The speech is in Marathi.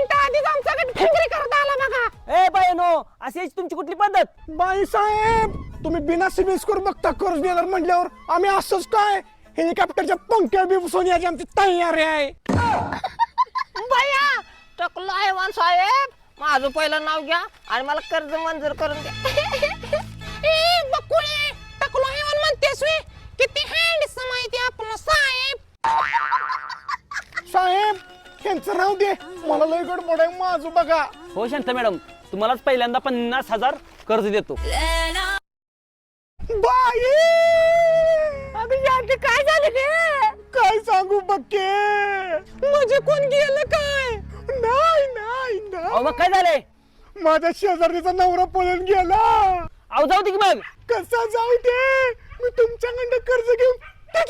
मिनिटं आधीच आमच्याकडे ठिंगरी करत आला बघा. ए बायनो अशी तुमची कुठली पद्धत? बाई साहेब तुम्ही बिना सिबिल स्कोर बघता कर्ज देणार म्हटल्यावर आम्ही असंच काय? हेलिकॉप्टरच्या पंख्या बी याची आमची तयारी आहे. बाया टकलो वान साहेब. माझं पहिलं नाव घ्या आणि मला कर्ज मंजूर करून द्या. बकुळे टकलो हैवान म्हणतेस वे. किती हँड समायती आपण साहेब. साहेब यांचं राहू दे. मला लय गडबड आहे माझं बघा. हो शांत मॅडम. तुम्हालाच पहिल्यांदा पन्नास हजार कर्ज देतो. बाई! अगं काय झालं रे काय सांगू बक्के? म्हणजे कोण गेलं काय? नाही नाही नाही. अहो मग काय झालंय? माझ्या शेजारीचा नवरा पळून गेला. अहो जाऊ दे की मग. कसा जाऊ दे? मी तुमच्याकडनं कर्ज घेऊन